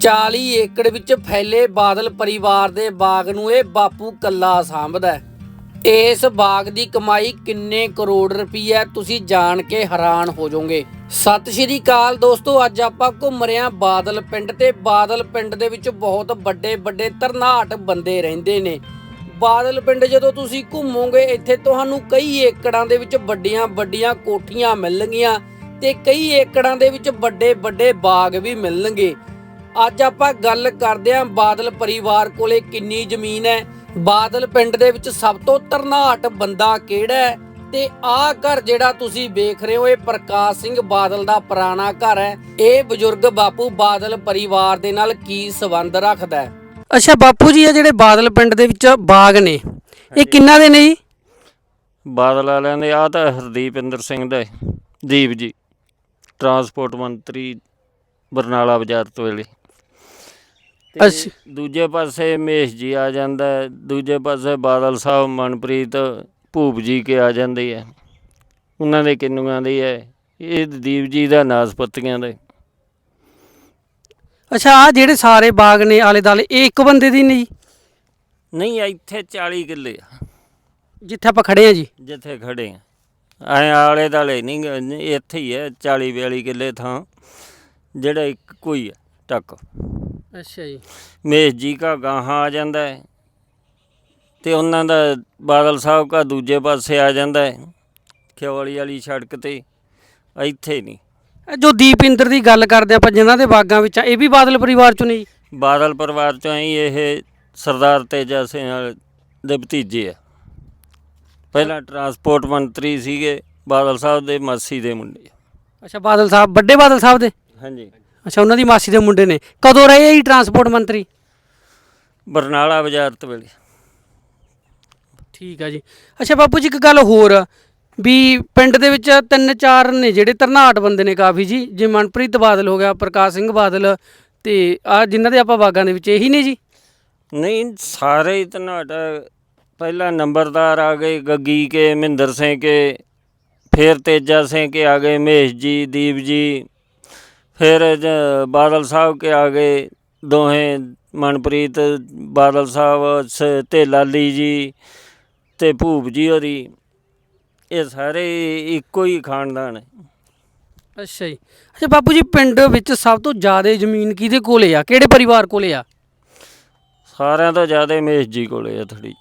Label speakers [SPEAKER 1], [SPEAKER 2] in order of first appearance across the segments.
[SPEAKER 1] 40 ਏਕੜ ਵਿੱਚ ਫੈਲੇ ਬਾਦਲ ਪਰਿਵਾਰ ਦੇ ਬਾਗ ਨੂੰ ਇਹ ਬਾਪੂ ਕੱਲਾ ਸਾਂਭਦਾ ਹੈ। ਇਸ ਬਾਗ ਦੀ ਕਮਾਈ ਕਿੰਨੇ ਕਰੋੜ ਰੁਪਈਆ ਤੁਸੀਂ ਜਾਣ ਕੇ ਹੈਰਾਨ ਹੋ ਜਾਓਗੇ। ਸਤਿ ਸ਼੍ਰੀ ਅਕਾਲ ਦੋਸਤੋ, ਅੱਜ ਆਪਾਂ ਘੁੰਮ ਰਹੇ ਹਾਂ ਬਾਦਲ ਪਿੰਡ ਤੇ ਬਾਦਲ ਪਿੰਡ ਦੇ ਵਿੱਚ ਬਹੁਤ ਵੱਡੇ ਵੱਡੇ ਤਰਨਾਟ ਬੰਦੇ ਰਹਿੰਦੇ ਨੇ। ਬਾਦਲ ਪਿੰਡ ਜਦੋਂ ਤੁਸੀਂ ਘੁੰਮੋਗੇ, ਇੱਥੇ ਤੁਹਾਨੂੰ ਕਈ ਏਕੜਾਂ ਦੇ ਵਿੱਚ ਵੱਡੀਆਂ ਵੱਡੀਆਂ ਕੋਠੀਆਂ ਮਿਲਣਗੀਆਂ ਤੇ ਕਈ ਏਕੜਾਂ ਦੇ ਵਿੱਚ ਵੱਡੇ ਵੱਡੇ ਬਾਗ ਵੀ ਮਿਲਣਗੇ। ਅੱਜ ਆਪਾਂ ਗੱਲ ਕਰਦੇ ਹਾਂ ਬਾਦਲ ਪਰਿਵਾਰ ਕੋਲੇ ਕਿੰਨੀ ਜ਼ਮੀਨ ਹੈ। ਬਾਦਲ ਪਿੰਡ ਦੇ ਵਿੱਚ ਸਭ ਤੋਂ ਤਰਨਾਟ ਬੰਦਾ ਕਿਹੜਾ ਹੈ? ਤੇ ਆਹ ਘਰ ਜਿਹੜਾ ਤੁਸੀਂ ਵੇਖ ਰਹੇ ਹੋ ਇਹ ਪ੍ਰਕਾਸ਼ ਸਿੰਘ ਬਾਦਲ ਦਾ ਪੁਰਾਣਾ ਘਰ ਹੈ। ਇਹ ਬਜ਼ੁਰਗ ਬਾਪੂ ਬਾਦਲ ਪਰਿਵਾਰ ਦੇ ਨਾਲ ਕੀ ਸੰਬੰਧ ਰੱਖਦਾ ਹੈ? ਅੱਛਾ ਬਾਪੂ ਜੀ ਇਹ ਜਿਹੜੇ ਬਾਦਲ ਪਿੰਡ ਦੇ ਵਿੱਚ ਬਾਗ ਨੇ ਇਹ ਕਿੰਨਾ ਦੇ ਨੇ ਜੀ?
[SPEAKER 2] ਬਾਦਲ ਵਾਲਿਆਂ ਦੇ ਆ ਤਾਂ ਹਰਦੀਪਿੰਦਰ ਸਿੰਘ ਦਾ ਹੈ, ਦੀਪ ਜੀ ਟਰਾਂਸਪੋਰਟ ਮੰਤਰੀ ਬਰਨਾਲਾ ਵਜ਼ਾਰਤ ਵੇਲੇ ਤੇ
[SPEAKER 1] ਅੱਛਾ।
[SPEAKER 2] ਦੂਜੇ ਪਾਸੇ ਮਹੇਸ਼ ਜੀ ਆ ਜਾਂਦਾ ਹੈ, ਦੂਜੇ ਪਾਸੇ ਬਾਦਲ ਸਾਹਿਬ ਮਨਪ੍ਰੀਤ ਭੂਪ ਜੀ ਕੇ ਆ ਜਾਂਦੇ ਹੈ। ਉਹਨਾਂ ਦੇ ਕਿੰਨੂਆਂ ਦੀ ਹੈ ਇਹ ਦੀਪ ਜੀ ਦਾ ਨਾਸਪਤੀਆਂ ਦੇ।
[SPEAKER 1] ਅੱਛਾ ਆ ਜਿਹੜੇ ਸਾਰੇ ਬਾਗ ਨੇ ਆਲੇ ਦਾਲੇ ਇਹ ਇੱਕ ਬੰਦੇ ਦੀ ਨਹੀਂ
[SPEAKER 2] ਨਹੀਂ ਇੱਥੇ 40 ਕਿੱਲੇ ਆ।
[SPEAKER 1] ਜਿੱਥੇ ਆਪਾਂ ਖੜੇ ਆ ਜੀ।
[SPEAKER 2] ਜਿੱਥੇ ਖੜੇ ਆ ਐ ਆਲੇ ਦਾਲੇ ਨਹੀਂ ਗ- ਇੱਥੇ ਹੀ ਹੈ 40 42 ਕਿੱਲੇ ਥਾਂ ਜਿਹੜਾ ਇੱਕ ਕੋਈ ਹੈ ਟੱਕ।
[SPEAKER 1] ਅੱਛਾ ਜੀ।
[SPEAKER 2] ਮੇਸ਼ ਜੀ ਕਾ ਗਾਹਾਂ ਆ ਜਾਂਦਾ ਹੈ ਤੇ ਉਹਨਾਂ ਦਾ ਬਾਦਲ ਸਾਹਿਬ ਕਾ ਦੂਜੇ ਪਾਸੇ ਆ ਜਾਂਦਾ ਹੈ ਖਿਓਲੀ ਵਾਲੀ ਸੜਕ ਤੇ ਇੱਥੇ ਨਹੀਂ।
[SPEAKER 1] ਇਹ ਜੋ ਦੀਪਿੰਦਰ ਦੀ ਗੱਲ ਕਰਦੇ ਆਪਾਂ ਜਿਨ੍ਹਾਂ ਦੇ ਬਾਗਾਂ ਵਿੱਚ ਆ ਇਹ ਵੀ ਬਾਦਲ ਪਰਿਵਾਰ ਚੋਂ ਨੇ ਜੀ?
[SPEAKER 2] ਬਾਦਲ ਪਰਿਵਾਰ ਚੋਂ ਹੀ ਇਹ ਸਰਦਾਰ ਤੇਜਾ ਸਿੰਘ ਦੇ ਭਤੀਜੇ ਆ। ਪਹਿਲਾਂ ਟਰਾਂਸਪੋਰਟ ਮੰਤਰੀ ਸੀਗੇ ਬਾਦਲ ਸਾਹਿਬ ਦੇ ਮਾਸੀ ਦੇ ਮੁੰਡੇ
[SPEAKER 1] ਅੱਛਾ ਬਾਦਲ ਸਾਹਿਬ ਵੱਡੇ ਬਾਦਲ ਸਾਹਿਬ ਦੇ?
[SPEAKER 2] ਹਾਂਜੀ।
[SPEAKER 1] ਅੱਛਾ ਉਹਨਾਂ ਦੀ ਮਾਸੀ ਦੇ ਮੁੰਡੇ ਨੇ। ਕਦੋਂ ਰਹੇ ਇਹ ਟਰਾਂਸਪੋਰਟ ਮੰਤਰੀ?
[SPEAKER 2] ਬਰਨਾਲਾ ਵਜ਼ਾਰਤ ਵੇਲੇ।
[SPEAKER 1] ਠੀਕ ਆ ਜੀ। ਅੱਛਾ ਬਾਪੂ ਜੀ ਇੱਕ ਗੱਲ ਹੋਰ। ਆ, ਵੀ ਪਿੰਡ ਦੇ ਵਿੱਚ ਤਿੰਨ ਚਾਰ ਨੇ ਜਿਹੜੇ ਤਰਨਾਟ ਬੰਦੇ ਨੇ ਕਾਫੀ ਜੀ ਜੇ ਮਨਪ੍ਰੀਤ ਬਾਦਲ ਹੋ ਗਿਆ ਪ੍ਰਕਾਸ਼ ਸਿੰਘ ਬਾਦਲ ਤੇ ਆ ਜਿਨ੍ਹਾਂ ਦੇ ਆਪਾਂ ਬਾਗਾਂ ਦੇ ਵਿੱਚ ਇਹੀ ਨੇ ਜੀ?
[SPEAKER 2] ਨਹੀਂ ਸਾਰੇ ਹੀ ਧਨਾਟ ਪਹਿਲਾ ਨੰਬਰਦਾਰ ਆ ਗਏ ਗੱਗੀ ਕੇ ਮਹਿੰਦਰ ਸਿੰਘ ਕੇ ਫਿਰ ਤੇਜਾ ਸਿੰਘ ਕੇ ਆ ਗਏ ਮਹੇਸ਼ ਜੀ ਦੀਪ ਜੀ ਫਿਰ ਜ- ਬਾਦਲ ਸਾਹਿਬ ਕੇ ਆ ਗਏ ਦੋਹੇ ਮਨਪ੍ਰੀਤ ਬਾਦਲ ਸਾਹਿਬ ਸ- ਤੇ ਲਾਲੀ ਜੀ ਤੇ ਭੂਪ ਜੀ ਹੋਰੀ ਇਹ ਸਾਰੇ ਇੱਕੋ ਹੀ ਖਾਨਦਾਨ ਹੈ।
[SPEAKER 1] ਅੱਛਾ ਜੀ। ਅੱਛਾ ਬਾਪੂ ਜੀ ਪਿੰਡ ਵਿੱਚ ਸਭ ਤੋਂ ਜ਼ਿਆਦਾ ਜ਼ਮੀਨ ਕਿਹਦੇ ਕੋਲੇ ਆ? ਕਿਹੜੇ ਪਰਿਵਾਰ ਕੋਲੇ ਆ?
[SPEAKER 2] ਸਾਰਿਆਂ ਤੋਂ ਜ਼ਿਆਦਾ ਮਹੇਸ਼ ਜੀ ਕੋਲੇ ਆ ਥੋੜੀ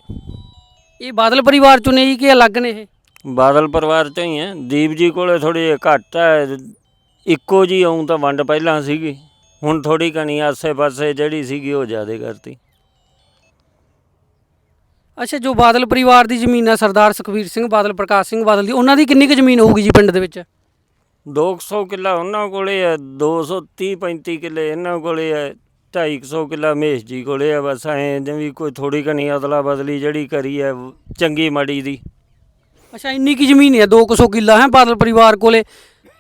[SPEAKER 1] ਇਹ ਬਾਦਲ ਪਰਿਵਾਰ ਚੋਂ ਨੇ ਜੀ ਕਿ ਅਲੱਗ ਨੇ ਇਹ?
[SPEAKER 2] ਬਾਦਲ ਪਰਿਵਾਰ ਚੋਂ ਹੀ ਹੈ। ਦੀਪ ਜੀ ਕੋਲੇ ਥੋੜੀ ਘੱਟ ਹੈ। ਇੱਕੋ ਜੀ ਆਉਂ ਤਾਂ ਵੰਡ ਪਹਿਲਾਂ ਸੀਗੀ ਹੁਣ ਥੋੜੀ ਕਣੀ ਆਸੇ-ਪਾਸੇ ਜਿਹੜੀ ਸੀਗੀ ਉਹ ਜ਼ਿਆਦਾ ਕਰਤੀ।
[SPEAKER 1] ਅੱਛਾ ਜੋ ਬਾਦਲ ਪਰਿਵਾਰ ਦੀ ਜ਼ਮੀਨ ਆ ਸਰਦਾਰ ਸੁਖਵੀਰ ਸਿੰਘ ਬਾਦਲ ਪ੍ਰਕਾਸ਼ ਸਿੰਘ ਬਾਦਲ ਦੀ ਉਹਨਾਂ ਦੀ ਕਿੰਨੀ ਕੁ ਜ਼ਮੀਨ ਹੋਊਗੀ ਜੀ ਪਿੰਡ ਦੇ ਵਿੱਚ?
[SPEAKER 2] 200 ਕਿੱਲਾ ਉਹਨਾਂ ਕੋਲੇ ਹੈ 230 35 ਕਿੱਲੇ ਇਹਨਾਂ ਕੋਲੇ ਹੈ 250 ਕਿੱਲਾ ਮਹੇਸ਼ ਜੀ ਕੋਲੇ ਹੈ ਬਸ ਐ ਜਿਵੇਂ ਕੋਈ ਥੋੜੀ ਕਣੀ ਅਦਲਾ ਬਦਲੀ ਜਿਹੜੀ ਕਰੀ ਹੈ ਚੰਗੀ ਮਾੜੀ ਦੀ।
[SPEAKER 1] ਅੱਛਾ ਇੰਨੀ ਕੀ ਜ਼ਮੀਨ ਹੈ 200 ਕਿੱਲਾ ਹੈ ਬਾਦਲ ਪਰਿਵਾਰ ਕੋਲੇ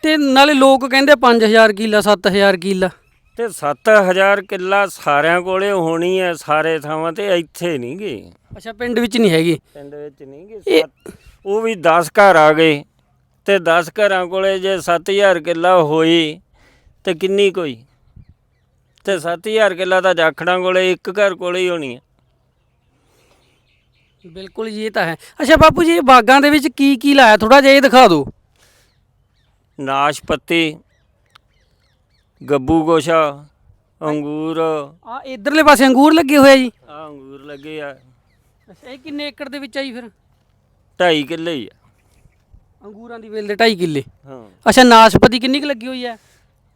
[SPEAKER 1] ਤੇ ਨਾਲੇ ਲੋਕ ਕਹਿੰਦੇ 5000 ਕਿੱਲਾ 7000 ਕਿੱਲਾ।
[SPEAKER 2] ਤੇ 7000 ਕਿੱਲਾ ਸਾਰਿਆਂ ਕੋਲੇ ਹੋਣੀ ਹੈ ਸਾਰੇ ਥਾਵਾਂ ਤੇ ਇੱਥੇ ਨਹੀਂ ਗਏ
[SPEAKER 1] ਅੱਛਾ ਪਿੰਡ ਵਿੱਚ ਨਹੀਂ ਹੈਗੀ?
[SPEAKER 2] ਪਿੰਡ ਵਿੱਚ ਨਹੀਂ ਸੱਤ- ਉਹ ਵੀ 10 ਘਰ ਆ ਗਏ। ਤੇ 10 ਘਰਾਂ ਕੋਲੇ ਜੇ 7000 ਕਿੱਲਾ ਹੋਈ ਤੇ ਕਿੰਨੀ ਕੋਈ? ਤੇ 7000 ਕਿੱਲਾ ਤਾਂ ਜਾਖੜਾਂ ਕੋਲੇ ਇੱਕ ਘਰ ਕੋਲੇ ਹੀ ਹੋਣੀ ਹੈ
[SPEAKER 1] ਬਿਲਕੁਲ ਜੀ ਇਹ ਤਾਂ ਹੈ। ਅੱਛਾ ਬਾਪੂ ਜੀ ਬਾਗਾਂ ਦੇ ਵਿੱਚ ਕੀ ਕੀ ਲਾਇਆ? ਥੋੜਾ ਜਿਹਾ ਇਹ ਦਿਖਾ ਦਿਓ।
[SPEAKER 2] ਨਾਸ਼ਪਤੀ ਗੱਬੂ ਗੋਸ਼ਾ ਅੰਗੂਰ।
[SPEAKER 1] ਆ ਇਧਰਲੇ ਪਾਸੇ ਅੰਗੂਰ ਲੱਗੇ ਹੋਏ ਆ ਜੀ।
[SPEAKER 2] ਆ ਅੰਗੂਰ ਲੱਗੇ ਆ।
[SPEAKER 1] ਅੱਛਾ ਇਹ ਕਿੰਨੇ ਏਕੜ ਦੇ ਵਿੱਚ ਆ ਜੀ ਫਿਰ?
[SPEAKER 2] 2.5 ਕਿੱਲੇ ਹੀ ਆ।
[SPEAKER 1] ਅੰਗੂਰਾਂ ਦੀ ਵੇਲ ਦੇ 2.5 ਕਿੱਲੇ।
[SPEAKER 2] ਹਾਂ।
[SPEAKER 1] ਅੱਛਾ ਨਾਸ਼ਪਤੀ ਕਿੰਨੀ ਕੁ ਲੱਗੀ ਹੋਈ ਹੈ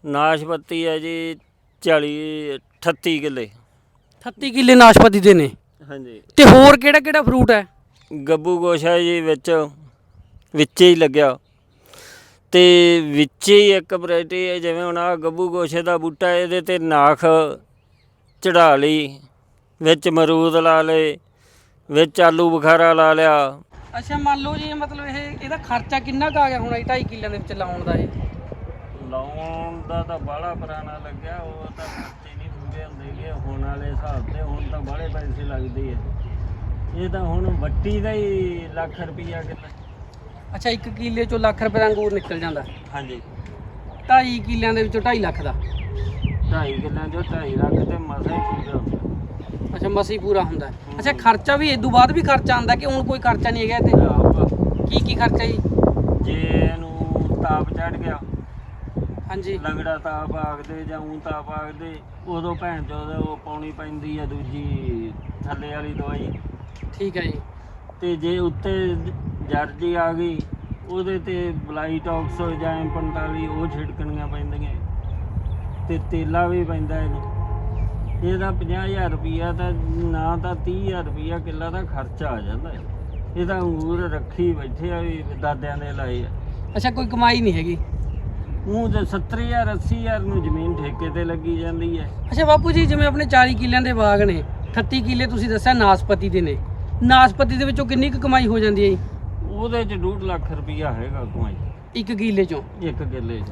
[SPEAKER 2] ਨਾਸ਼ਪਤੀ ਹੈ ਜੀ 40 38 ਕਿੱਲੇ।
[SPEAKER 1] 38 ਕਿੱਲੇ ਨਾਸ਼ਪਤੀ ਦੇ ਨੇ।
[SPEAKER 2] ਹਾਂਜੀ।
[SPEAKER 1] ਤੇ ਹੋਰ ਕਿਹੜਾ ਕਿਹੜਾ ਫਰੂਟ ਹੈ
[SPEAKER 2] ਗੱਬੂ ਗੋਸ਼ਾ ਜੀ ਵਿੱਚ ਵਿੱਚੇ ਹੀ ਲੱਗਿਆ। ਤੇ ਵਿੱਚੇ ਹੀ ਇੱਕ ਵੈਰਾਈਟੀ ਹੈ ਜਿਵੇਂ ਹੁਣ ਆ ਗੱਬੂ ਗੋਸ਼ੇ ਦਾ ਬੂਟਾ ਇਹਦੇ ਤੇ ਨਾਖ ਚੜਾ ਲਈ ਵਿੱਚ ਮਰੂਦ ਲਾ ਲਏ ਵਿੱਚ ਆਲੂ ਬੁਖਾਰਾ ਲਾ ਲਿਆ।
[SPEAKER 1] ਅੱਛਾ ਮੰਨ ਲਓ ਜੀ ਮਤਲਬ ਇਹ ਇਹਦਾ ਖਰਚਾ ਕਿੰਨਾ ਕੁ ਆ ਗਿਆ ਹੁਣ 2.5 ਕਿੱਲਿਆਂ ਦੇ ਵਿੱਚ ਲਾਉਣ ਦਾ ਇਹ?
[SPEAKER 2] ਲਾਉਣ ਦਾ ਤਾਂ ਬਾਹਲਾ ਪੁਰਾਣਾ ਲੱਗਿਆ ਉਹ ਤਾਂ ਖਰਚੇ ਨਹੀਂ ਪੂਰੇ ਹੁੰਦੇ ਗੇ ਹੁਣ ਵਾਲੇ ਹਿਸਾਬ ਤੇ ਹੁਣ ਤਾਂ ਬਾਹਲੇ ਪੈਸੇ ਲੱਗਦੇ ਆ। ਇਹ ਤਾਂ ਹੁਣ ਵੱਟੀ ਦਾ ਹੀ ਲੱਖ ਰੁਪਈਆ ਕਿੱਲਾ।
[SPEAKER 1] ਅੱਛਾ 1 ਕਿੱਲੇ ਚੋਂ ਲੱਖ ਰੁਪਏ ਦਾ ਅੰਗੂਰ ਨਿਕਲ ਜਾਂਦਾ।
[SPEAKER 2] ਹਾਂਜੀ।
[SPEAKER 1] 2.5 ਕਿੱਲਿਆਂ ਦੇ ਵਿੱਚੋਂ 2.5 ਲੱਖ ਦਾ।
[SPEAKER 2] ਢਾਈ ਕਿੱਲਿਆਂ ਚੋਂ ਢਾਈ ਲੱਖ ਤੇ ਮਸਾ ਹੀ ਪੂਰਾ ਹੁੰਦਾ।
[SPEAKER 1] ਅੱਛਾ ਮਸੀ ਪੂਰਾ ਹੁੰਦਾ। ਹੈ। ਅੱਛਾ ਖਰਚਾ ਵੀ ਇਦੋਂ ਬਾਅਦ ਵੀ ਖਰਚਾ ਆਉਂਦਾ ਕਿ ਹੁਣ ਕੋਈ ਖਰਚਾ ਨਹੀਂ ਹੈਗਾ
[SPEAKER 2] ਤੇ
[SPEAKER 1] ਤੇ
[SPEAKER 2] ਆਪ
[SPEAKER 1] ਕੀ ਕੀ ਖਰਚਾ ਜੀ?
[SPEAKER 2] ਜੇ ਇਹਨੂੰ ਤਾਪ ਚੜ ਗਿਆ
[SPEAKER 1] ਹਾਂਜੀ।
[SPEAKER 2] ਲੰਗੜਾ ਤਾਪ ਆਖਦੇ ਜਾਂ ਊਂ ਤਾਪ ਆਖਦੇ ਉਦੋਂ ਭੈਣ ਚੋਦ ਉਹ ਪਾਉਣੀ ਪੈਂਦੀ ਆ ਦੂਜੀ ਥੱਲੇ ਵਾਲੀ ਦਵਾਈ।
[SPEAKER 1] ਠੀਕ ਹੈ ਜੀ।
[SPEAKER 2] ਤੇ ਜੇ ਉੱਤੇ ਜਰਜੀ ਆ ਗਈ ਉਹਦੇ ਤੇ ਬਲਾਈਟੌਕਸ ਜਾਂ M45 ਉਹ ਛਿੜਕਣੀਆਂ ਪੈਂਦੀਆਂ। ਤੇ ਤੇਲਾ ਵੀ ਪੈਂਦਾ ਇਹਨੂੰ। ਇਹਦਾ 50000 ਰੁਪਈਆ ਤਾਂ ਨਾ ਤਾਂ 30000 ਰੁਪਈਆ ਕਿੱਲਾ ਦਾ ਖਰਚਾ ਆ ਜਾਂਦਾ ਹੈ। ਇਹ ਤਾਂ ਅੰਗੂਰ ਰੱਖੀ ਬੈਠੇ ਆ ਵੀ ਦਾਦਿਆਂ ਦੇ ਲਾਏ ਆ।
[SPEAKER 1] ਅੱਛਾ ਕੋਈ ਕਮਾਈ ਨਹੀਂ ਹੈਗੀ?
[SPEAKER 2] ਉਹ ਤੇ 70000 80000 ਨੂੰ ਜ਼ਮੀਨ ਠੇਕੇ ਤੇ ਲੱਗੀ ਜਾਂਦੀ ਹੈ।
[SPEAKER 1] ਅੱਛਾ ਬਾਪੂ ਜੀ ਜਿਵੇਂ ਆਪਣੇ 40 ਕਿੱਲਿਆਂ ਦੇ ਬਾਗ ਨੇ 38 ਕਿੱਲੇ ਤੁਸੀਂ ਦੱਸਿਆ ਨਾਸਪਤੀ ਦੇ ਨੇ। ਨਾਸਪਤੀ ਦੇ ਵਿੱਚੋਂ ਕਿੰਨੀ ਕੁ ਕਮਾਈ ਹੋ ਜਾਂਦੀ ਹੈ ਜੀ?
[SPEAKER 2] ਉਹਦੇ ਚ 2 ਲੱਖ ਰੁਪਈਆ ਹੈਗਾ ਕਮਾਈ
[SPEAKER 1] ਇੱਕ ਕਿੱਲੇ ਚੋਂ?
[SPEAKER 2] ਇੱਕ ਕਿੱਲੇ 'ਚ।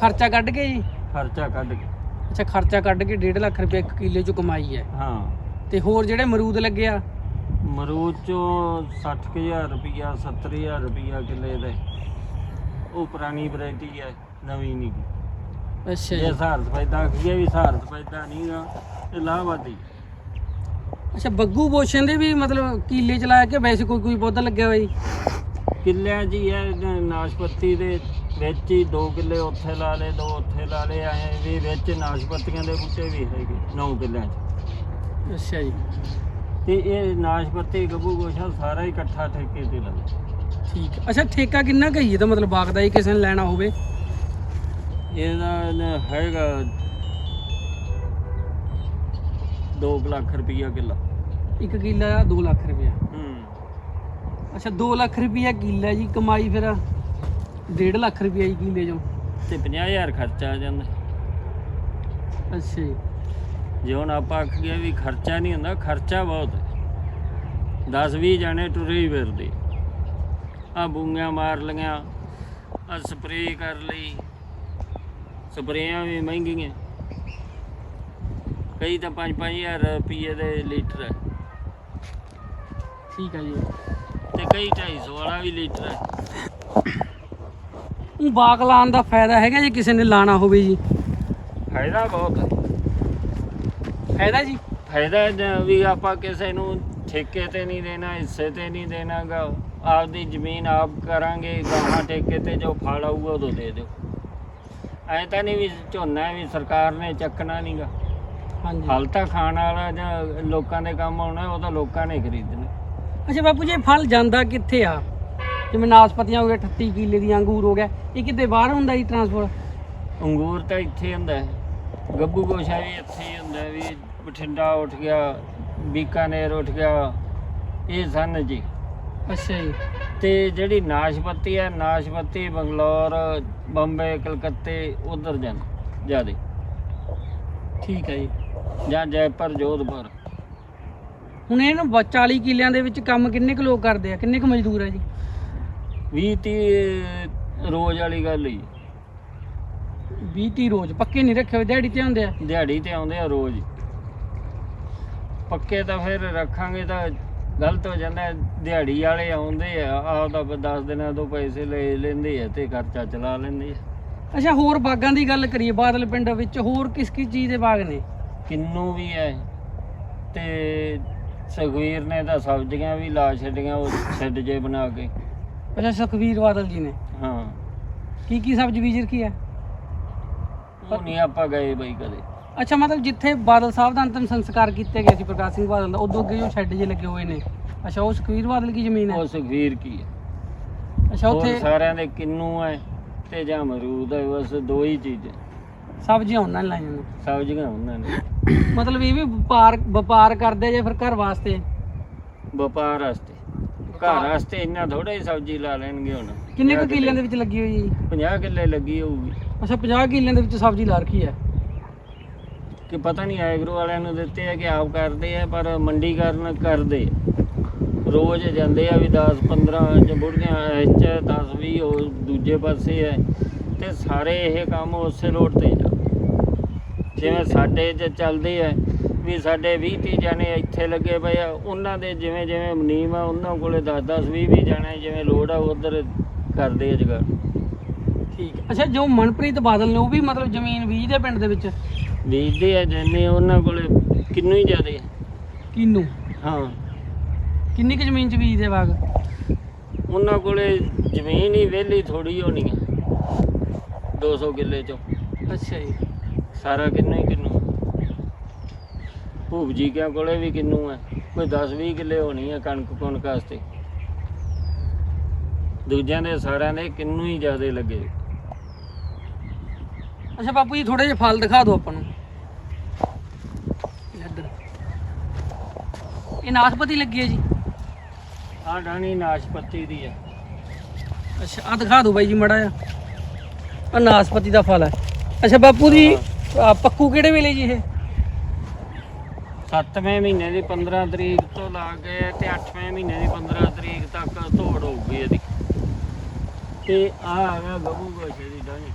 [SPEAKER 1] ਖਰਚਾ ਕੱਢ ਕੇ ਜੀ?
[SPEAKER 2] ਖਰਚਾ ਕੱਢ ਕੇ।
[SPEAKER 1] ਅੱਛਾ ਖਰਚਾ ਕੱਢ ਕੇ 1.5 ਲੱਖ ਰੁਪਏ ਇੱਕ ਕਿੱਲੇ ਚੋਂ ਕਮਾਈ ਹੈ।
[SPEAKER 2] ਹਾਂ।
[SPEAKER 1] ਤੇ ਹੋਰ ਜਿਹੜੇ ਅਮਰੂਦ ਲੱਗੇ ਆ?
[SPEAKER 2] ਮਰੂਦ ਚੋਂ 60000 ਰੁਪਈਆ 70000 ਰੁਪਈਆ ਕਿੱਲੇ ਦੇ। ਉਹ ਪੁਰਾਣੀ ਵੈਰਾਈਟੀ ਹੈ ਨਵੀਂ ਨਹੀਂ।
[SPEAKER 1] ਅੱਛਾ
[SPEAKER 2] ਇਹ
[SPEAKER 1] ਜੀ
[SPEAKER 2] ਹਜ਼ਾਰ ਸਫੈਦਾ ਕੀ ਵੀ ਹਜ਼ਾਰ ਸਫੈਦਾ ਨਹੀਂਗਾ ਇਹ ਲਾਹਵਾਦੀ
[SPEAKER 1] ਅੱਛਾ ਬੱਗੂ ਬੋਸ਼ਨ ਦੇ ਵੀ ਮਤਲਬ ਕਿੱਲੇ ਚ ਲਾਇਆ ਕਿ ਵੈਸੇ ਕੋਈ ਕੋਈ ਪੌਦਾ ਲੱਗਿਆ ਹੋਇਆ ਜੀ
[SPEAKER 2] ਕਿੱਲਿਆਂ 'ਚ ਹੀ ਹੈ ਨ- ਨਾਸ਼ਪਤੀ ਦੇ ਵਿੱਚ ਹੀ 2 ਕਿੱਲੇ ਉੱਥੇ ਲਾ ਲਏ ਦੋ ਉੱਥੇ ਲਾ ਲਏ ਐ ਵੀ ਵਿੱਚ ਨਾਸ਼ਪਤੀਆਂ ਦੇ ਬੂਟੇ ਵੀ ਹੈਗੇ 9 ਕਿੱਲਿਆਂ 'ਚ।
[SPEAKER 1] ਅੱਛਾ ਜੀ।
[SPEAKER 2] ਤੇ ਇਹ ਨਾਸ਼ਪਤੀ ਗੱਬੂ ਗੋਸ਼ਾ ਸਾਰਾ ਹੀ ਇਕੱਠਾ ਠੇਕੇ ਤੇ ਲਾ ਲਏ
[SPEAKER 1] ਠੀਕ ਹੈ। ਅੱਛਾ ਠੇਕਾ ਕਿੰਨਾ ਕਹੀ ਇਹਦਾ ਮਤਲਬ ਬਾਗ ਦਾ ਜੀ ਕਿਸੇ ਨੇ ਲੈਣਾ ਹੋਵੇ।
[SPEAKER 2] ਇਹਦਾ ਨ- ਹੈਗਾ 2 ਲੱਖ ਰੁਪਈਆ ਕਿੱਲਾ।
[SPEAKER 1] ਇੱਕ ਕਿੱਲਾ 2 ਲੱਖ ਰੁਪਇਆ
[SPEAKER 2] ਹੂੰ।
[SPEAKER 1] ਅੱਛਾ 2 ਲੱਖ ਰੁਪਇਆ ਕਿੱਲਾ ਜੀ ਕਮਾਈ ਫਿਰ 1.5 ਲੱਖ ਰੁਪਇਆ ਜੀ ਕਿੱਲੇ ਚੋਂ।
[SPEAKER 2] ਤੇ 50000 ਖਰਚਾ ਆ ਜਾਂਦਾ।
[SPEAKER 1] ਅੱਛਾ ਜੀ।
[SPEAKER 2] ਜੇ ਹੁਣ ਆਪਾਂ ਆਖ ਗਿਆ ਵੀ ਖਰਚਾ ਨਹੀਂ ਹੁੰਦਾ ਖਰਚਾ ਬਹੁਤ ਹੈ। 10 20 ਜਾਣੇ ਟੁਰੇ ਹੀ ਫਿਰਦੇ। ਆ ਬੂੰਗੀਆਂ ਮਾਰ ਲਈਆਂ ਆ ਸਪਰੇਅ ਕਰ ਲਈ। ਸਪਰੇਆਂ ਵੀ ਮਹਿੰਗੀਆਂ। ਕਈ ਤਾਂ 5-5000 ਰੁਪਏ ਦੇ ਲੀਟਰ ਹੈ।
[SPEAKER 1] ਠੀਕ ਹੈ ਜੀ।
[SPEAKER 2] ਤੇ ਕਈ 250 ਵਾਲਾ ਵੀ ਲੀਟਰ ਹੈ।
[SPEAKER 1] ਉਹ ਬਾਗ ਲਾਉਣ ਦਾ ਫਾਇਦਾ ਹੈਗਾ ਜੇ ਕਿਸੇ ਨੇ ਲਾਣਾ ਹੋਵੇ ਜੀ।
[SPEAKER 2] ਫਾਇਦਾ ਬਹੁਤ ਹੈ।
[SPEAKER 1] ਫਾਇਦਾ ਜੀ।
[SPEAKER 2] ਫਾਇਦਾ ਵੀ ਆਪਾਂ ਕਿਸੇ ਨੂੰ ਠੇਕੇ ਤੇ ਨਹੀਂ ਦੇਣਾ ਹਿੱਸੇ ਤੇ ਨਹੀਂ ਦੇਣਾਗਾ। ਆਪਦੀ ਜ਼ਮੀਨ ਆਪ ਕਰਾਂਗੇ ਗਾਹਾਂ ਠੇਕੇ ਤੇ ਜੋ ਫਲ ਆਊਗਾ ਉਦੋਂ ਦੇ ਦਿਓ। ਐ ਤਾਂ ਨਹੀਂ ਵੀ ਝੋਨਾ ਵੀ ਸਰਕਾਰ ਨੇ ਚੱਕਣਾ ਨਹੀਂਗਾ
[SPEAKER 1] ਹਾਂਜੀ।
[SPEAKER 2] ਫਲ ਤਾਂ ਖਾਣ ਵਾਲਾ ਜਾਂ ਲੋਕਾਂ ਦੇ ਕੰਮ ਆਉਣਾ ਉਹ ਤਾਂ ਲੋਕਾਂ ਨੇ ਖਰੀਦਣਾ।
[SPEAKER 1] ਅੱਛਾ ਬਾਪੂ ਜੀ ਇਹ ਫਲ ਜਾਂਦਾ ਕਿੱਥੇ ਆ? ਜਿਵੇਂ ਨਾਸਪਤੀਆਂ ਹੋ ਗਏ 38 ਕਿੱਲੇ ਦੀਆਂ ਅੰਗੂਰ ਹੋ ਗਿਆ ਇਹ ਕਿਤੇ ਬਾਹਰ ਹੁੰਦਾ ਜੀ ਟਰਾਂਸਪੋਰਟ
[SPEAKER 2] ਅੰਗੂਰ ਤਾਂ ਇੱਥੇ ਹੀ ਹੁੰਦਾ ਹੈ। ਗੱਬੂ ਗੋਸ਼ਾ ਵੀ ਇੱਥੇ ਹੀ ਹੁੰਦਾ ਹੈ, ਵੀ ਬਠਿੰਡਾ ਉੱਠ ਗਿਆ ਬੀਕਾਨੇਰ ਉੱਠ ਗਿਆ ਇਹ ਸਨ ਜੀ।
[SPEAKER 1] ਅੱਛਾ ਜੀ।
[SPEAKER 2] ਤੇ ਜਿਹੜੀ ਨਾਸ਼ਪਤੀ ਹੈ ਨਾਸ਼ਪਤੀ ਬੰਗਲੌਰ ਬੰਬੇ ਕਲਕੱਤੇ ਉਧਰ ਜਾਂ ਜਿਆਦੇ।
[SPEAKER 1] ਠੀਕ ਹੈ ਜੀ।
[SPEAKER 2] ਜਾਂ ਜੈਪੁਰ ਜੋਧਪੁਰ।
[SPEAKER 1] ਹੁਣ ਇਹਨੂੰ 40 ਕਿੱਲਿਆਂ ਦੇ ਵਿੱਚ ਕੰਮ ਕਿੰਨੇ ਕੁ ਲੋਕ ਕਰਦੇ ਆ? ਕਿੰਨੇ ਕੁ ਮਜ਼ਦੂਰ ਆ ਜੀ?
[SPEAKER 2] 20 30 ਰੋਜ਼ ਵਾਲੀ ਗੱਲ ਹੀ
[SPEAKER 1] 20 30 ਰੋਜ਼ ਪੱਕੇ ਨਹੀਂ ਰੱਖੇ ਹੋਏ ਦਿਹਾੜੀ ਤੇ ਹੁੰਦੇ ਆ?
[SPEAKER 2] ਦਿਹਾੜੀ ਤੇ ਆਉਂਦੇ ਆ ਰੋਜ਼। ਪੱਕੇ ਤਾਂ ਫਿਰ ਰੱਖਾਂਗੇ ਤਾਂ ਗਲਤ ਹੋ ਜਾਂਦਾ ਹੈ। ਦਿਹਾੜੀ ਵਾਲੇ ਆਉਂਦੇ ਆ ਤਾਂ 10 ਦਿਨਾਂ ਤੋਂ ਪੈਸੇ ਲੈ ਲੈਂਦੇ ਆ ਤੇ ਖਰਚਾ ਚਲਾ ਲੈਂਦੇ ਆ।
[SPEAKER 1] ਅੱਛਾ ਹੋਰ ਬਾਗਾਂ ਦੀ ਗੱਲ ਕਰੀਏ ਬਾਦਲ ਪਿੰਡ ਵਿੱਚ ਹੋਰ ਕਿਸ ਕਿਸ ਚੀਜ਼ ਦੇ ਬਾਗ ਨੇ?
[SPEAKER 2] ਕਿੰਨੂ ਵੀ ਹੈ। ਤੇ ਸੁਖਵੀਰ ਨੇ ਤਾਂ ਸਬਜ਼ੀਆਂ ਵੀ ਲਾ ਛੱਡੀਆਂ ਉਹ ਛੱਡ ਜੇ ਬਣਾ ਕੇ।
[SPEAKER 1] ਅੱਛਾ ਸੁਖਵੀਰ ਬਾਦਲ ਜੀ ਨੇ?
[SPEAKER 2] ਹਾਂ।
[SPEAKER 1] ਕੀ ਕੀ ਸਬਜ਼ੀ ਬੀਜ ਰੱਖੀ ਆ
[SPEAKER 2] ਉਹ ਨਹੀਂ ਆਪਾਂ ਗਏ ਬਈ ਕਦੇ।
[SPEAKER 1] ਅੱਛਾ ਮਤਲਬ ਜਿੱਥੇ ਬਾਦਲ ਸਾਹਿਬ ਦਾ ਅੰਤਮ ਸੰਸਕਾਰ ਕੀਤੇ ਗਏ ਸੀ ਪ੍ਰਕਾਸ਼ ਸਿੰਘ ਬਾਦਲ ਦਾ ਉਦੋਂ ਅੱਗੇ ਜੋ ਸ਼ੈੱਡ ਜੇ ਲੱਗੇ ਹੋਏ ਨੇ। ਅੱਛਾ ਉਹ ਸੁਖਵੀਰ ਬਾਦਲ ਦੀ ਜ਼ਮੀਨ ਹੈ?
[SPEAKER 2] ਉਹ ਸੁਖਵੀਰ ਕੀ ਹੈ?
[SPEAKER 1] ਅੱਛਾ ਉੱਥੇ
[SPEAKER 2] ਸਾਰਿਆਂ ਦੇ ਕਿੰਨੂ ਹੈ ਤੇ ਜਾਂ ਅਮਰੂਦ ਹੈ ਬਸ ਦੋ ਹੀ ਚੀਜ਼ਾਂ
[SPEAKER 1] ਸਬਜ਼ੀਆਂ ਉਹਨਾਂ ਨੇ ਲਾਈਆਂ ਨੇ।
[SPEAKER 2] ਸਬਜ਼ੀਆਂ ਉਹਨਾਂ ਨੇ।
[SPEAKER 1] ਮਤਲਬ ਇਹ ਵੀ ਵਪਾਰ ਵਪਾਰ ਕਰਦੇ ਜੇ ਫਿਰ ਘਰ ਵਾਸਤੇ?
[SPEAKER 2] ਵਪਾਰ ਵਾਸਤੇ। ਘਰ ਵਾਸਤੇ ਇੰਨਾ ਥੋੜਾ ਹੀ ਸਬਜ਼ੀ ਲਾ ਲੈਣਗੇ ਹੁਣ।
[SPEAKER 1] ਕਿੰਨੇ ਕੁ ਕਿੱਲਿਆਂ ਦੇ ਵਿੱਚ ਲੱਗੀ ਹੋਈ ਜੀ?
[SPEAKER 2] 50 ਕਿੱਲੇ ਲੱਗੀ ਹੋਊਗੀ।
[SPEAKER 1] ਅੱਛਾ 50 ਕਿੱਲਿਆਂ ਦੇ ਵਿੱਚ ਸਬਜ਼ੀ ਲਾ ਰੱਖੀ ਹੈ?
[SPEAKER 2] ਕਿ ਪਤਾ ਨਹੀਂ ਐਗਰੋ ਵਾਲਿਆਂ ਨੂੰ ਦਿੱਤੇ ਆ ਕਿ ਆਪ ਕਰਦੇ ਆ ਪਰ ਮੰਡੀਕਰਨ ਕਰਦੇ ਆ। ਰੋਜ਼ ਜਾਂਦੇ ਆ ਵੀ 10 15 ਚ ਬੁੜੀਆਂ ਇੱਚ 10 20 ਉਹ ਦੂਜੇ ਪਾਸੇ ਹੈ ਤੇ ਸਾਰੇ ਇਹ ਕੰਮ ਉਸੇ ਲੋਟ ਤੇ ਜਿਵੇਂ ਸਾਡੇ ਚ ਚੱਲਦੇ ਆ ਵੀ ਸਾਡੇ 20 30 ਜਾਣੇ ਇੱਥੇ ਲੱਗੇ ਪਏ ਆ ਉਹਨਾਂ ਦੇ ਜਿਵੇਂ ਜਿਵੇਂ ਮਨੀਮ ਆ ਉਹਨਾਂ ਕੋਲੇ 10 10 20 20 ਜਾਣੇ ਜਿਵੇਂ ਲੋੜ ਆ ਉਧਰ ਕਰਦੇ ਆ ਜਗਾੜ
[SPEAKER 1] ਠੀਕ। ਅੱਛਾ ਜੋ ਮਨਪ੍ਰੀਤ ਬਾਦਲ ਨੇ ਉਹ ਵੀ ਮਤਲਬ ਜ਼ਮੀਨ ਬੀਜ ਦੇ ਪਿੰਡ ਦੇ ਵਿੱਚ?
[SPEAKER 2] ਬੀਜਦੇ ਆ ਜਿੰਨੇ ਉਹਨਾਂ ਕੋਲੇ ਕਿੰਨੂ ਹੀ ਜ਼ਿਆਦੇ ਆ।
[SPEAKER 1] ਕਿੰਨੂ?
[SPEAKER 2] ਹਾਂ।
[SPEAKER 1] ਕਿੰਨੀ ਕੁ ਜ਼ਮੀਨ 'ਚ ਬੀਜਦੇ ਬਾਗ?
[SPEAKER 2] ਉਹਨਾਂ ਕੋਲੇ ਜ਼ਮੀਨ ਹੀ ਵਿਹਲੀ ਥੋੜੀ ਹੋਣੀ ਆ 200 ਕਿੱਲੇ ਚੋਂ।
[SPEAKER 1] ਅੱਛਾ ਜੀ।
[SPEAKER 2] ਸਾਰਾ ਕਿੰਨੂ ਹੀ ਕਿੰਨੂ ਭੂਪ ਜੀ ਕਿਆਂ ਕੋਲੇ ਵੀ ਕਿੰਨੂ ਹੈ ਕੋਈ 10 20 ਕਿੱਲੇ ਹੋਣੀ ਹੈ ਕਣਕ ਕੁਣਕ ਵਾਸਤੇ। ਦੂਜਿਆਂ ਦੇ ਸਾਰਿਆਂ ਦੇ ਕਿੰਨੂ ਹੀ ਜ਼ਿਆਦੇ ਲੱਗੇ।
[SPEAKER 1] ਅੱਛਾ ਬਾਪੂ ਜੀ ਥੋੜੇ ਜਿਹੇ ਫਲ ਦਿਖਾ ਦਿਓ ਆਪਾਂ ਨੂੰ। ਇੱਧਰ। ਇਹ ਨਾਸਪਤੀ ਲੱਗੀ ਹੈ ਜੀ।
[SPEAKER 2] ਆਹ ਡਾਣੀ ਨਾਸ਼ਪਤੀ ਦੀ ਹੈ
[SPEAKER 1] ਅੱਛਾ ਆ ਦਿਖਾ ਦਿਓ ਬਾਈ ਜੀ ਮੜਾ ਆ ਨਾਸਪਤੀ ਦਾ ਫਲ ਹੈ। ਅੱਛਾ ਬਾਪੂ ਜੀ ਆਹ ਪੱਕੂ ਕਿਹੜੇ ਵੇਲੇ ਜੀ ਇਹ?
[SPEAKER 2] 7ਵੇਂ ਮਹੀਨੇ ਦੀ 15 ਤਰੀਕ ਤੋਂ ਲਾ ਕੇ ਤੇ 8ਵੇਂ ਮਹੀਨੇ ਦੀ 15 ਤਰੀਕ ਤੱਕ ਧੋੜ ਹੋਊਗੀ ਇਹਦੀ। ਤੇ ਆ ਹੈਗਾ ਗੱਬੂ ਗੋਸ਼ੇ ਦੀ ਡਾਣੀ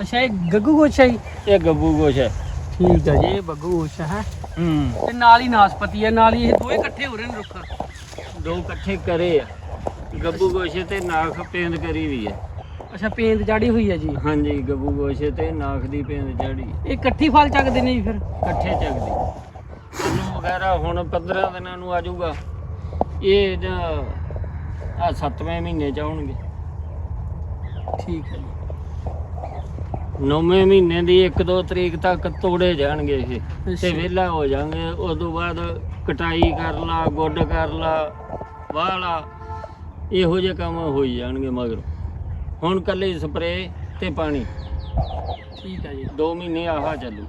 [SPEAKER 1] ਅੱਛਾ ਇਹ ਗੱਗੂ ਗੋਛਾ ਜੀ?
[SPEAKER 2] ਇਹ ਗੱਬੂ ਗੋਸ਼ ਹੈ।
[SPEAKER 1] ਠੀਕ ਹੈ ਜੀ ਇਹ ਬੱਗੂ ਗੋਛਾ ਹੈ?
[SPEAKER 2] ਹੂੰ।
[SPEAKER 1] ਤੇ ਨਾਲ ਹੀ ਨਾਸਪਤੀ ਹੈ ਨਾਲ ਹੀ ਇਹ ਦੋਵੇਂ ਇਕੱਠੇ ਹੋ ਰਹੇ ਨੇ ਰੁੱਖ।
[SPEAKER 2] ਦੋ ਇਕੱਠੇ ਕਰੇ ਆ। ਗੱਬੂ ਗੋਸ਼ੇ ਤੇ ਨਾਖ ਪੇਂਦ ਕਰੀ ਵੀ ਹੈ।
[SPEAKER 1] ਅੱਛਾ ਪੇਂਦ ਚਾੜੀ ਹੋਈ ਹੈ ਜੀ।
[SPEAKER 2] ਹਾਂਜੀ ਗੱਬੂ ਗੋਸ਼ੇ ਤੇ ਨਾਖ ਦੀ ਪੇਂਦ ਚੜੀ
[SPEAKER 1] ਇਹ ਇਕੱਠੀ ਫਲ ਚੱਕਦੇ ਨੇ ਜੀ ਫਿਰ?
[SPEAKER 2] ਇਕੱਠੇ ਚੱਕਦੀ। ਇਹਨੂੰ ਵਗੈਰਾ ਹੁਣ 15 ਦਿਨਾਂ ਨੂੰ ਆ ਜਾਊਗਾ ਇਹ ਆ 7ਵੇਂ ਮਹੀਨੇ ਚ ਆਉਣਗੇ।
[SPEAKER 1] ਠੀਕ ਹੈ ਜੀ।
[SPEAKER 2] ਨੌਵੇਂ ਮਹੀਨੇ ਦੀ 1-2 ਤਰੀਕ ਤੱਕ ਤੋੜੇ ਜਾਣਗੇ ਇਹ। ਤੇ। ਵਿਹਲਾ ਹੋ ਜਾਣਗੇ ਉਸ ਤੋਂ ਬਾਅਦ ਕਟਾਈ ਕਰ ਲਾ ਗੁੱਡ ਕਰ ਲਾ ਵਾਹ ਲਾ। ਇਹੋ ਜਿਹੇ ਕੰਮ ਹੋਈ ਜਾਣਗੇ ਮਗਰ। ਹੁਣ ਕੱਲੇ ਸਪਰੇ ਤੇ ਪਾਣੀ।
[SPEAKER 1] ਠੀਕ ਹੈ ਜੀ।
[SPEAKER 2] 2 ਮਹੀਨੇ ਆਹਾ ਚੱਲੂ।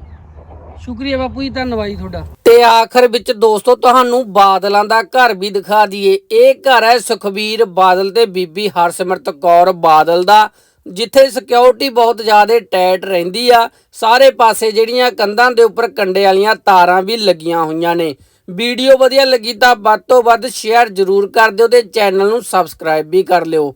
[SPEAKER 1] ਸ਼ੁਕਰੀਆ ਬਾਪੂ ਜੀ ਧੰਨਵਾਦ ਜੀ ਤੁਹਾਡਾ। ਤੇ ਆਖਰ ਵਿੱਚ ਦੋਸਤੋ ਤੁਹਾਨੂੰ ਬਾਦਲਾਂ ਦਾ ਘਰ ਵੀ ਦਿਖਾ ਦਈਏ। ਇਹ ਘਰ ਹੈ ਸੁਖਬੀਰ ਬਾਦਲ ਤੇ ਬੀਬੀ ਹਰਸਿਮਰਤ ਕੌਰ ਬਾਦਲ ਦਾ ਜਿੱਥੇ ਸਿਕਿਉਰਿਟੀ ਬਹੁਤ ਜ਼ਿਆਦਾ ਟਾਈਟ ਰਹਿੰਦੀ ਆ। ਸਾਰੇ ਪਾਸੇ ਜਿਹੜੀਆਂ ਕੰਧਾਂ ਦੇ ਉੱਪਰ ਕੰਡੇ ਵਾਲੀਆਂ ਤਾਰਾਂ ਵੀ ਲੱਗੀਆਂ ਹੋਈਆਂ ਨੇ। ਵੀਡੀਓ ਵਧੀਆ ਲੱਗੀ ਤਾਂ ਵੱਧ ਤੋਂ ਵੱਧ ਸ਼ੇਅਰ ਜ਼ਰੂਰ ਕਰ ਦਿਓ ਤੇ ਚੈਨਲ ਨੂੰ ਸਬਸਕ੍ਰਾਈਬ ਵੀ ਕਰ ਲਿਓ।